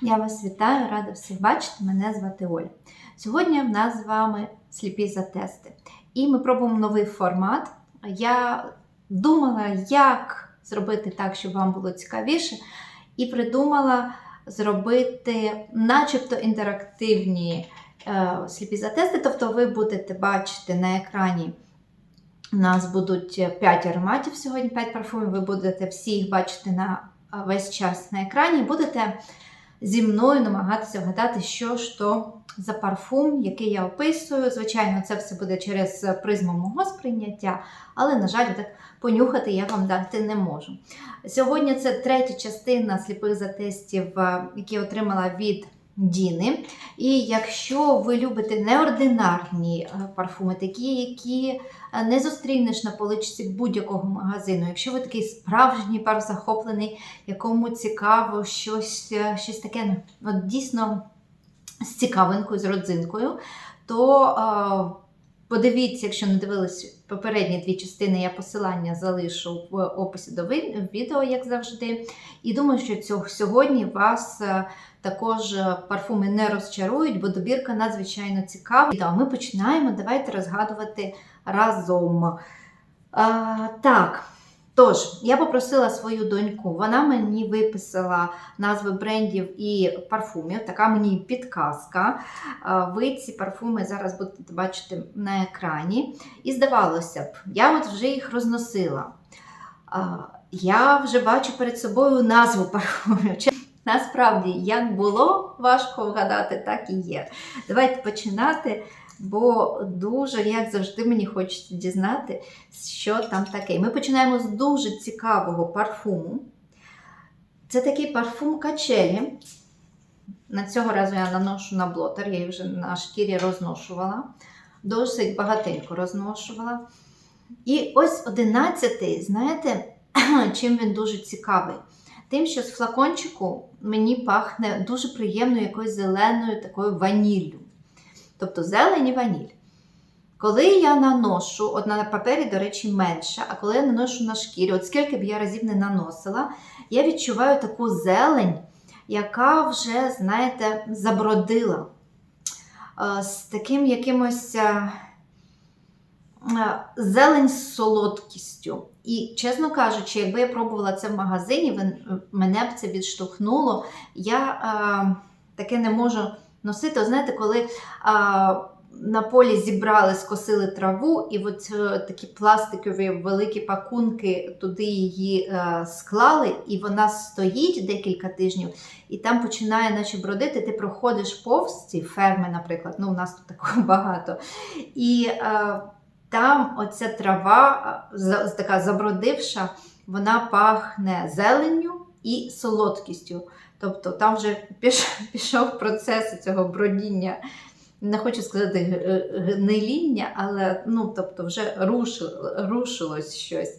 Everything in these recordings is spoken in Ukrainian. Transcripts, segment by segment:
Я вас вітаю, рада всіх бачити. Мене звати Оля. Сьогодні в нас з вами сліпі затести. І ми пробуємо новий формат. Я думала, як зробити так, щоб вам було цікавіше, і придумала зробити начебто інтерактивні е, сліпі затести. Тобто ви будете бачити на екрані. У нас будуть 5 ароматів сьогодні, 5 парфумів. Ви будете всі їх бачити на весь час на екрані. Будете зі мною намагатися вгадати, що ж то за парфум, який я описую. Звичайно, це все буде через призму мого сприйняття, але, на жаль, так понюхати я вам дати не можу. Сьогодні це третя частина сліпих затестів, е, які отримала від Діни. І якщо ви любите неординарні е, парфуми, такі, які е, не зустрінеш на поличці будь-якого магазину, якщо ви такий справжній пар захоплений, якому цікаво щось, е, щось таке ну, от дійсно з цікавинкою, з родзинкою, то подивіться, якщо не дивились попередні дві частини, я посилання залишу в описі до відео, як завжди. І думаю, що цього сьогодні вас е, також е, парфуми не розчарують, бо добірка надзвичайно цікава. А ми починаємо. Давайте розгадувати разом. А, так. Тож, я попросила свою доньку, вона мені виписала назви брендів і парфумів, така мені підказка. Ви ці парфуми зараз будете бачити на екрані. І здавалося б, я от вже їх розносила. Я вже бачу перед собою назву парфумів. Насправді, як було важко вгадати, так і є. Давайте починати, бо дуже, як завжди, мені хочеться дізнати, що там таке. Ми починаємо з дуже цікавого парфуму. Це такий парфум качелі. На цього разу я наношу на блотер, я її вже на шкірі розношувала. Досить багатенько розношувала. І ось одинадцятий, знаєте, чим він дуже цікавий? Тим, що з флакончику мені пахне дуже приємною якоюсь зеленою такою ваніллю. Тобто зелень і ваніль. Коли я наношу, от на папері, до речі, менше, а коли я наношу на шкірі, от скільки б я разів не наносила, я відчуваю таку зелень, яка вже, знаєте, забродила. Е, З таким якимось е, е, зелень з солодкістю. І, чесно кажучи, якби я пробувала це в магазині, мене б це відштовхнуло. Я таке не можу носити. От Знаєте, коли е, на полі зібрали, скосили траву, і от е, такі пластикові великі пакунки туди її е, склали, і вона стоїть декілька тижнів, і там починає наче бродити. Ти проходиш повз ці ферми, наприклад. Ну, у нас тут такого багато. І е, там оця трава, така забродивша, вона пахне зеленню і солодкістю. Тобто там вже пішов процес цього бродіння. Не хочу сказати г- гниління, але ну, тобто вже рушило, рушилось щось.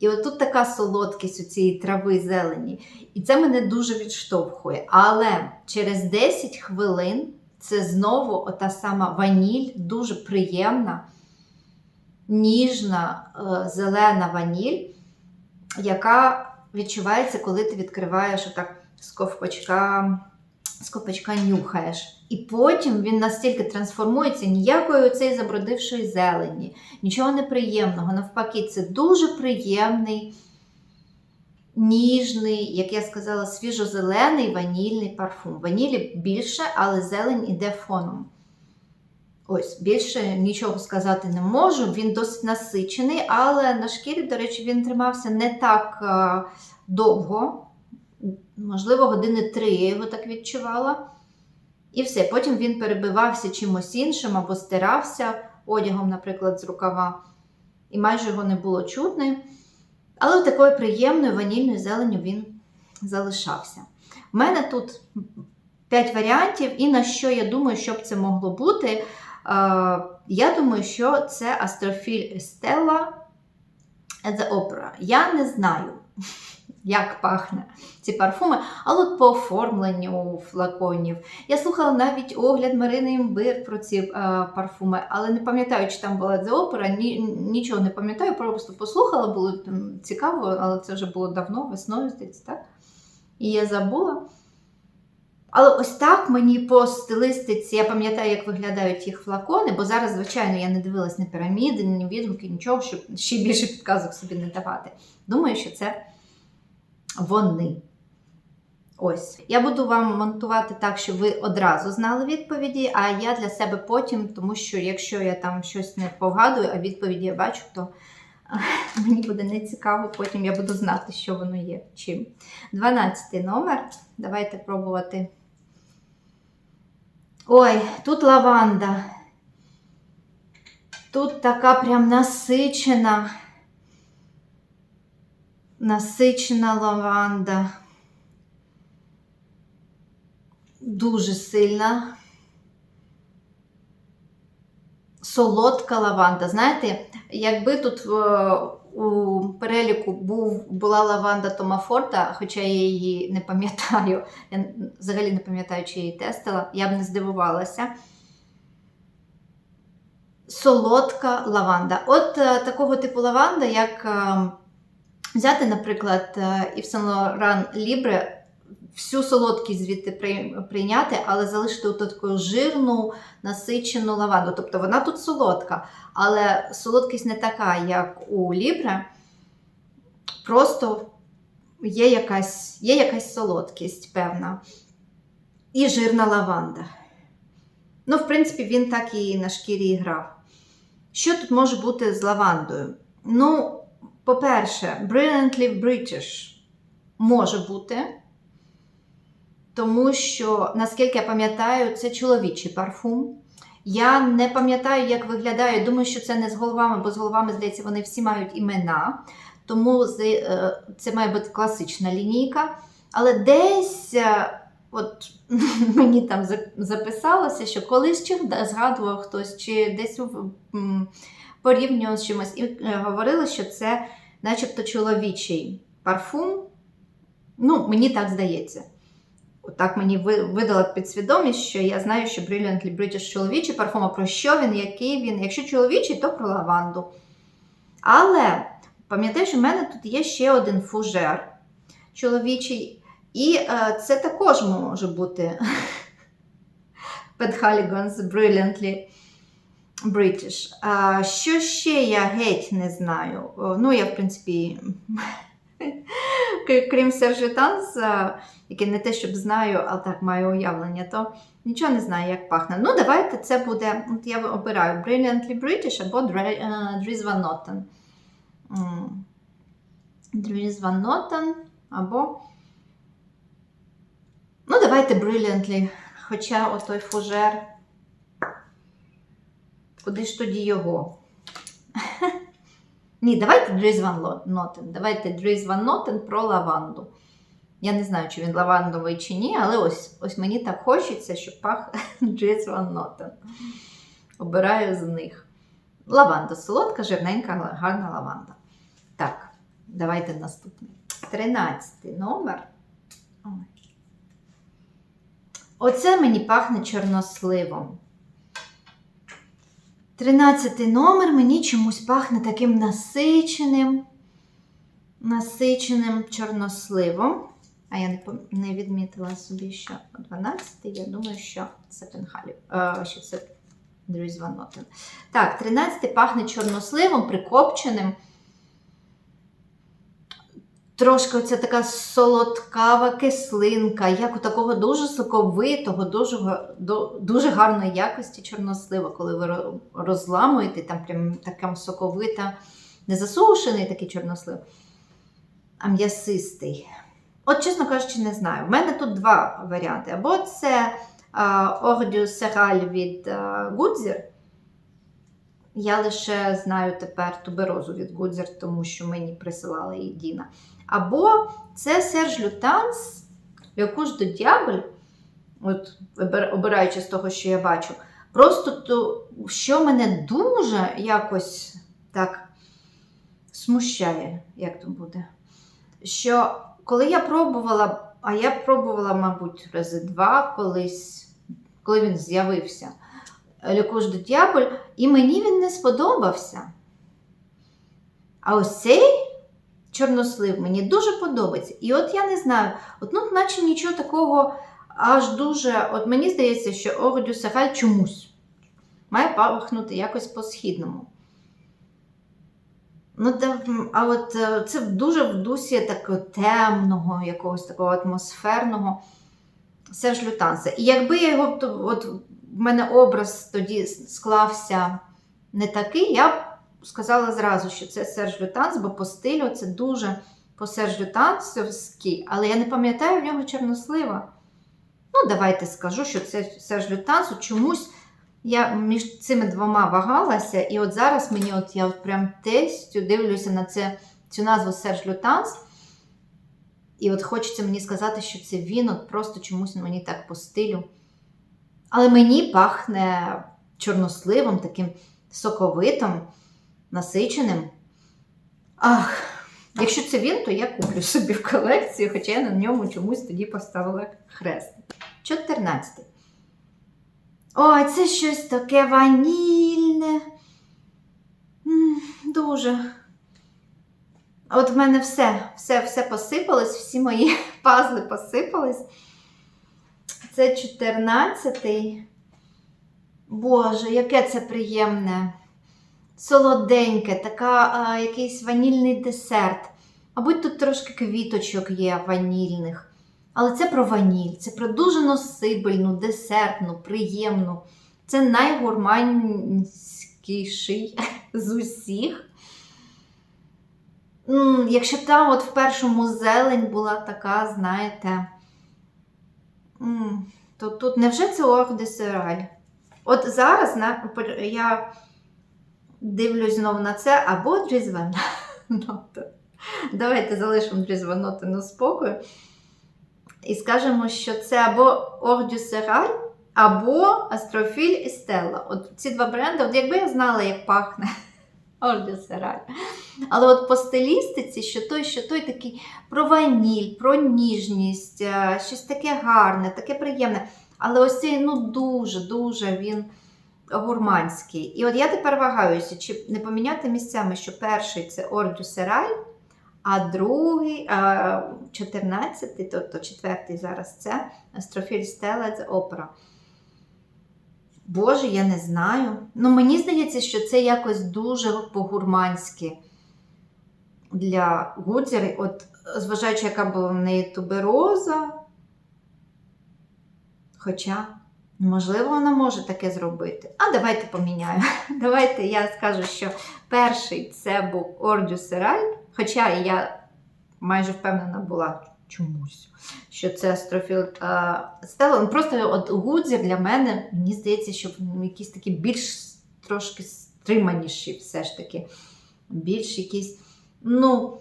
І отут така солодкість у цієї трави зелені. І це мене дуже відштовхує. Але через 10 хвилин це знову ота сама ваніль, дуже приємна, ніжна е, зелена ваніль, яка відчувається, коли ти відкриваєш отак з ковпачка, з ковпачка нюхаєш. І потім він настільки трансформується ніякої оцеї забродившої зелені, нічого неприємного. Навпаки, це дуже приємний, ніжний, як я сказала, свіжо-зелений ванільний парфум. Ванілі більше, але зелень іде фоном. Ось, більше нічого сказати не можу. Він досить насичений, але на шкірі, до речі, він тримався не так е, довго. Можливо, години три я його так відчувала. І все. Потім він перебивався чимось іншим або стирався одягом, наприклад, з рукава. І майже його не було чутно. Але такою приємною ванільною зеленю він залишався. У мене тут 5 варіантів, і на що я думаю, що б це могло бути. Е, Я думаю, що це Астрофіль Стелла the Opera. Я не знаю, як пахне ці парфуми, але от по оформленню флаконів. Я слухала навіть огляд Марини Імбир про ці е, парфуми, але не пам'ятаю, чи там була The Opera, ні, нічого не пам'ятаю, просто послухала, було цікаво, але це вже було давно, весною, здається, так? І я забула. Але ось так мені по стилистиці, я пам'ятаю, як виглядають їх флакони, бо зараз, звичайно, я не дивилась ні піраміди, ні відгуки, нічого, щоб ще більше підказок собі не давати. Думаю, що це вони. Ось. Я буду вам монтувати так, щоб ви одразу знали відповіді, а я для себе потім, тому що якщо я там щось не погадую, а відповіді я бачу, то мені буде не цікаво, потім я буду знати, що воно є. Чим. 12 номер. Давайте пробувати. Ой, тут лаванда. Тут така прям насичена. Насичена лаванда. Дуже сильна. Солодка лаванда. Знаєте, якби тут е, у переліку був, була лаванда Тома Форта, хоча я її не пам'ятаю, я взагалі не пам'ятаю, чи я її тестила, я б не здивувалася. Солодка лаванда. От е, такого типу лаванда, як е, взяти, наприклад, е, Yves Saint Laurent Libre, всю солодкість звідти прийняти, але залишити таку жирну, насичену лаванду. Тобто вона тут солодка, але солодкість не така, як у Лібре. Просто є якась, є якась солодкість певна. І жирна лаванда. Ну, в принципі, він так і на шкірі грав. Що тут може бути з лавандою? Ну, по-перше, Brilliantly British може бути. Тому що, наскільки я пам'ятаю, це чоловічий парфум. Я не пам'ятаю, як виглядає. Думаю, що це не з головами, бо з головами, здається, вони всі мають імена. Тому е, це має бути класична лінійка. Але десь, е, от мені там записалося, що колись чи згадував хтось, чи десь порівнював з чимось, і е, говорили, що це начебто чоловічий парфум. Ну, мені так здається. Отак мені видала підсвідомість, що я знаю, що Brilliantly British чоловічий парфум, а про що він, який він. Якщо чоловічий, то про лаванду. Але пам'ятаю, що в мене тут є ще один фужер чоловічий. І е, це також може бути Penhaligon's Brilliantly British. А, що ще я геть не знаю. Ну, я, в принципі, крім Сержитанс, яке не те, щоб знаю, але так маю уявлення, то нічого не знаю, як пахне. Ну, давайте це буде. От я обираю Brilliantly British або е, Dries Van Noten. Dries Van Noten або. Ну, давайте Brilliantly. Хоча отой фужер. Куди ж тоді його? Ні, давайте Дріз Ван Нотен. Давайте Дріз Ван Нотен про лаванду. Я не знаю, чи він лавандовий чи ні, але ось, ось мені так хочеться, щоб пах Дріз Ван Нотен. Обираю з них. Лаванда солодка, жирненька, гарна лаванда. Так, давайте наступний. Тринадцятий номер. Оце мені пахне чорносливом. Тринадцятий номер мені чомусь пахне таким насиченим, насиченим чорносливом. А я не, відмітила собі, що 12 я думаю, що це Пенхалів, е, що це Дрюсь Ван. Так, 13 пахне чорносливом, прикопченим. Трошки оця така солодкава кислинка, як у такого дуже соковитого, дуже, дуже гарної якості чорнослива, коли ви розламуєте, там прям така соковита, не засушений такий чорнослив, а м'ясистий. От, чесно кажучи, не знаю. У мене тут два варіанти. Або це Ордіус Сераль від Гудзір. Я лише знаю тепер туберозу від Гудзір, тому що мені присилала її Діна. Або це Серж Лютанс, Лякуш до Діабль, от обираючи з того, що я бачу. Просто то, що мене дуже якось так смущає, як то буде. Що коли я пробувала, а я пробувала, мабуть, рази два колись, коли він з'явився, Лякуш до Діабль, і мені він не сподобався. А ось цей чорнослив мені дуже подобається. І от я не знаю, от ну, наче нічого такого аж дуже, от мені здається, що Eau de чомусь має пахнути якось по-східному. Ну, а от е, це дуже в дусі такого темного, якогось такого атмосферного Серж Лютанса. І якби я його, от в мене образ тоді склався не такий, я б сказала зразу, що це Серж Лютанс, бо по стилю це дуже по Серж Лютансовський, але я не пам'ятаю в нього чорнослива. Ну, давайте скажу, що це Серж Лютанс. Чомусь я між цими двома вагалася, і от зараз мені, от я от прям тестю дивлюся на це, цю назву Серж Лютанс. І от хочеться мені сказати, що це він, от просто чомусь мені так по стилю. Але мені пахне чорносливом, таким соковитим, насиченим. Ах, якщо це він, то я куплю собі в колекцію, хоча я на ньому чомусь тоді поставила хрест. 14. Ой, це щось таке ванільне. Дуже. От в мене все, все, все посипалось, всі мої пазли посипались. Це 14-й. Боже, яке це приємне. Солоденьке, така, а, якийсь ванільний десерт. Мабуть, тут трошки квіточок є ванільних. Але це про ваніль, це про дуже носибельну, десертну, приємну. Це найгурманськіший з усіх. Якщо там от в першому зелень була така, знаєте, то тут невже це Ор де От зараз я дивлюсь знову на це або Дрізвеноти. Давайте залишимо Дрізвеноти на спокою. І скажемо, що це або Ор дю Сераль, або Астрофіль і Стелла. От ці два бренди, от якби я знала, як пахне Ор дю Сераль. Але от по стилістиці, що той, що той такий про ваніль, про ніжність, е, щось таке гарне, таке приємне. Але ось цей ну дуже-дуже він гурманський. І от я тепер вагаюся, чи не поміняти місцями, що перший це Ордю Сераль, а другий, а, 14, тобто четвертий зараз це Астрофіль Стелла з опера. Боже, я не знаю. Ну, мені здається, що це якось дуже по-гурманськи для Гудзери. От, зважаючи, яка була в неї тубероза. Хоча, можливо, вона може таке зробити. А давайте поміняю. Давайте я скажу, що перший це був Ордю Сераль. Хоча я майже впевнена була чомусь, що це Астрофіл Стелла. Ну, Просто от Гудзір для мене, мені здається, що якісь такі більш трошки стриманіші, все ж таки. Більш якісь, ну,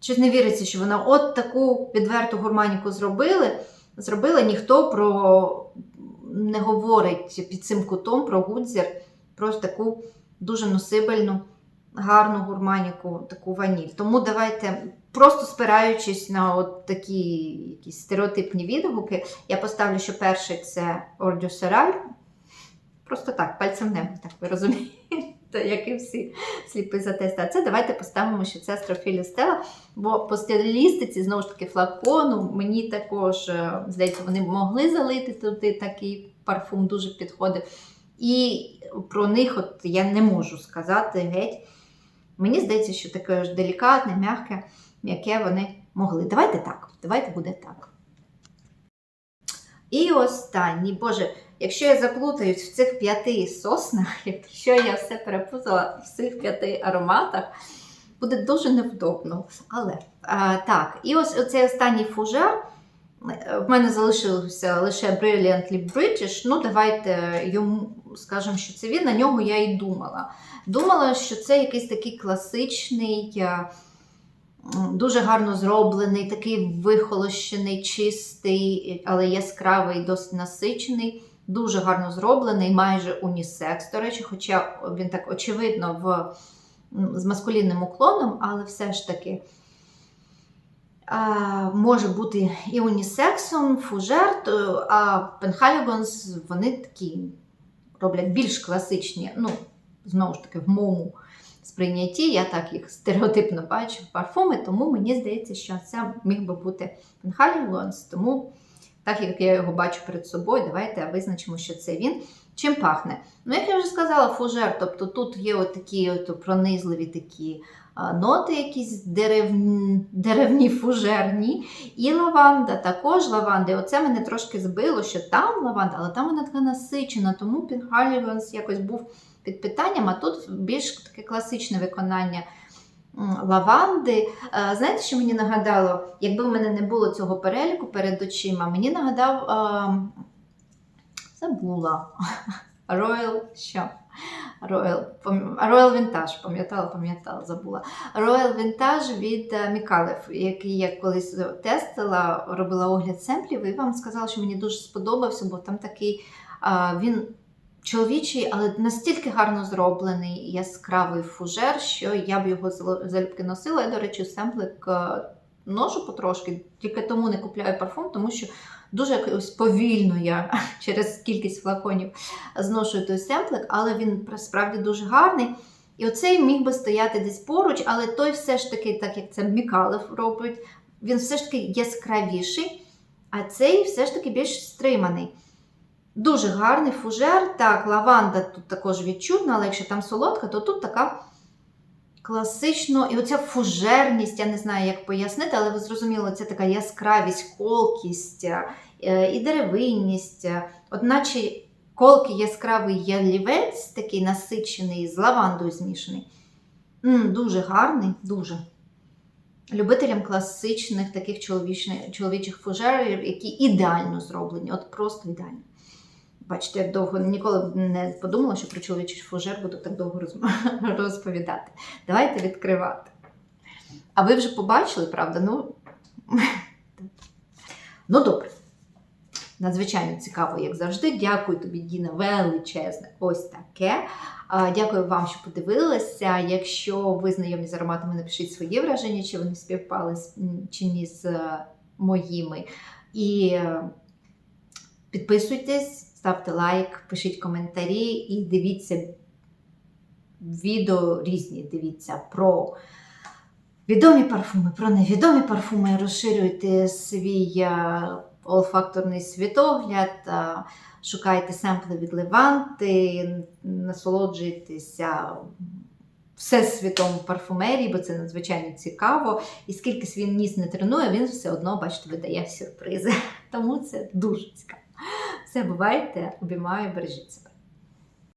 щось не віриться, що вона от таку відверту гурманіку зробили. Зробила, ніхто про не говорить під цим кутом про Гудзір, про таку дуже носибельну, гарну гурманіку, таку ваніль. Тому давайте, просто спираючись на от такі якісь стереотипні відгуки, я поставлю, що перший це Ордю Сераль. Просто так, пальцем в небо, так ви розумієте, як і всі сліпі за тест. А це давайте поставимо, що це Астрофілі Стела, бо по стилістиці, знову ж таки, флакону, мені також, е, здається, вони могли залити туди такий парфум, дуже підходив. І про них от я не можу сказати геть. Мені здається, що таке ж делікатне, м'яке, м'яке вони могли. Давайте так, давайте буде так. І останній, Боже, якщо я заплутаюсь в цих п'яти соснах, якщо я все перепутала в цих п'яти ароматах, буде дуже невдобно. Але а, так, і ось оцей останній фужер. В мене залишився лише Brilliantly British. Ну, давайте йому скажемо, що це він. На нього я і думала. Думала, що це якийсь такий класичний, е, дуже гарно зроблений, такий вихолощений, чистий, але яскравий, досить насичений, дуже гарно зроблений, майже унісекс, до речі, хоча він так очевидно в, з маскулінним уклоном, але все ж таки. А, може бути і унісексом, фужер, то- а Пенхалігонс вони такі роблять більш класичні, ну, знову ж таки, в моєму сприйнятті, я так їх стереотипно бачу парфуми, тому мені здається, що це міг би бути Пенхалігонс, тому так як я його бачу перед собою, давайте визначимо, що це він. Чим пахне? Ну, як я вже сказала, фужер, тобто тут є такі от пронизливі такі ноти, якісь деревні, деревні фужерні. І лаванда, також лаванда. І Оце мене трошки збило, що там лаванда, але там вона така насичена, тому Пінхалівенс якось був під питанням, а тут більш таке класичне виконання лаванди. Е, Знаєте, що мені нагадало? Якби в мене не було цього переліку перед очима, мені нагадав ем, забула. Royal що? Royal, Royal Vintage, пам'ятала, пам'ятала, забула. Royal Vintage від е, Мікалев, який я колись тестила, робила огляд семплів, і вам сказала, що мені дуже сподобався, бо там такий він чоловічий, але настільки гарно зроблений яскравий фужер, що я б його залюбки носила. Я, до речі, семплик е, ношу потрошки, тільки тому не купляю парфум, тому що дуже якось повільно я через кількість флаконів зношую той семплик, але він справді дуже гарний. І оцей міг би стояти десь поруч, але той все ж таки, так як це Мікалев робить, він все ж таки яскравіший, а цей все ж таки більш стриманий. Дуже гарний фужер. Так, лаванда тут також відчутна, але якщо там солодка, то тут така класично. І оця фужерність, я не знаю, як пояснити, але ви зрозуміли, це така яскравість, колкість е, і деревинність. От наче колкий яскравий ялівець, такий насичений, з лавандою змішаний. м дуже гарний, дуже. Любителям класичних таких чоловічих фужерів, які ідеально зроблені, от просто ідеально. Бачите, як довго ніколи не подумала, що про чоловічий фужер буду так довго розповідати. Давайте відкривати. А ви вже побачили, правда? Ну, ну добре. Надзвичайно цікаво, як завжди. Дякую тобі, Діна, величезне. Ось таке. Дякую вам, що подивилися. Якщо ви знайомі з ароматами, напишіть свої враження, чи вони співпали чи ні з е, моїми. І е, підписуйтесь, ставте лайк, пишіть коментарі і дивіться відео різні. Дивіться про відомі парфуми, про невідомі парфуми. Розширюйте свій е, олфакторний світогляд. е, Шукайте семпли від Леванти, насолоджуйтеся всесвітом парфумерії, бо це надзвичайно цікаво. І скільки свій ніс не тренує, він все одно, бачите, видає сюрпризи. Тому це дуже цікаво. Все, бувайте, обіймаю, бережіть себе.